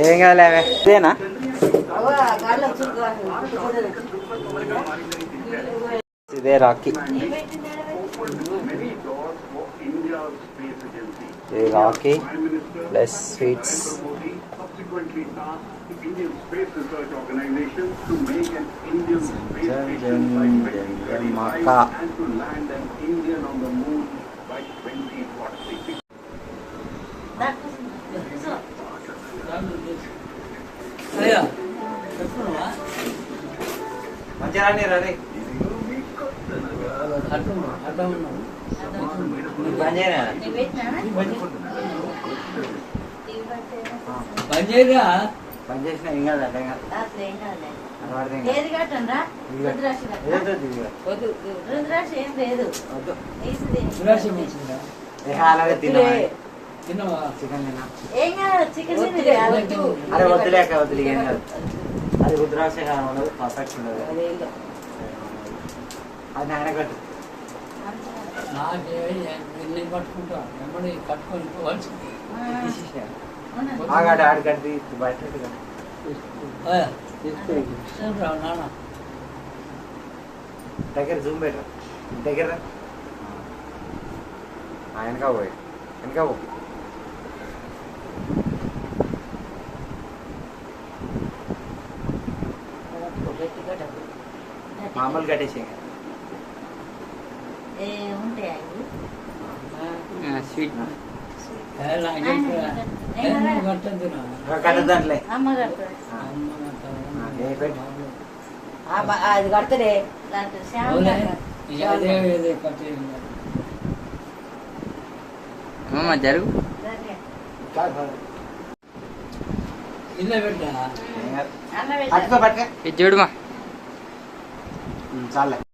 ఏం కాదులే ఇదేనా? ఇదే రాకీ ఇది rakhi plus sweets. Subsequently tasked the Indian Space Research Organization to make an Indian space Jai station Jai by Jai 2035 Maka. and to land an Indian on the moon by 2040. అయ్యా చెప్పుకున్నావా మంచిగా రాని రండి అడ్డం అడ్డం ఉన్నావు పని చేయనా బంద్ చేయరా పని చేసిన ఏం కాదు. ఏది రుద్రాక్ష రుద్రాక్ష ఏం లేదు వద్దు. అరే వద్దులేక వద్దులే ఏం కాదు. అది రుద్రాక్ష కాలం ఉండదు పర్ఫెక్ట్ ఉండదు. అది నాయన కట్టు. నాకే నేను పట్టుకుంటా వెంబడి కట్టుకొని పోవచ్చు ఆగాడు ఆడు కట్టి బయట దగ్గర జూమ్ పెట్టు. దగ్గర రా. ఆ, వెనక పోయి వెనక పో. మామూలు కట్టేసి స్వీట్ పెట్టు. అది. అమ్మమ్మ జరుగు. చూడుమా చాలే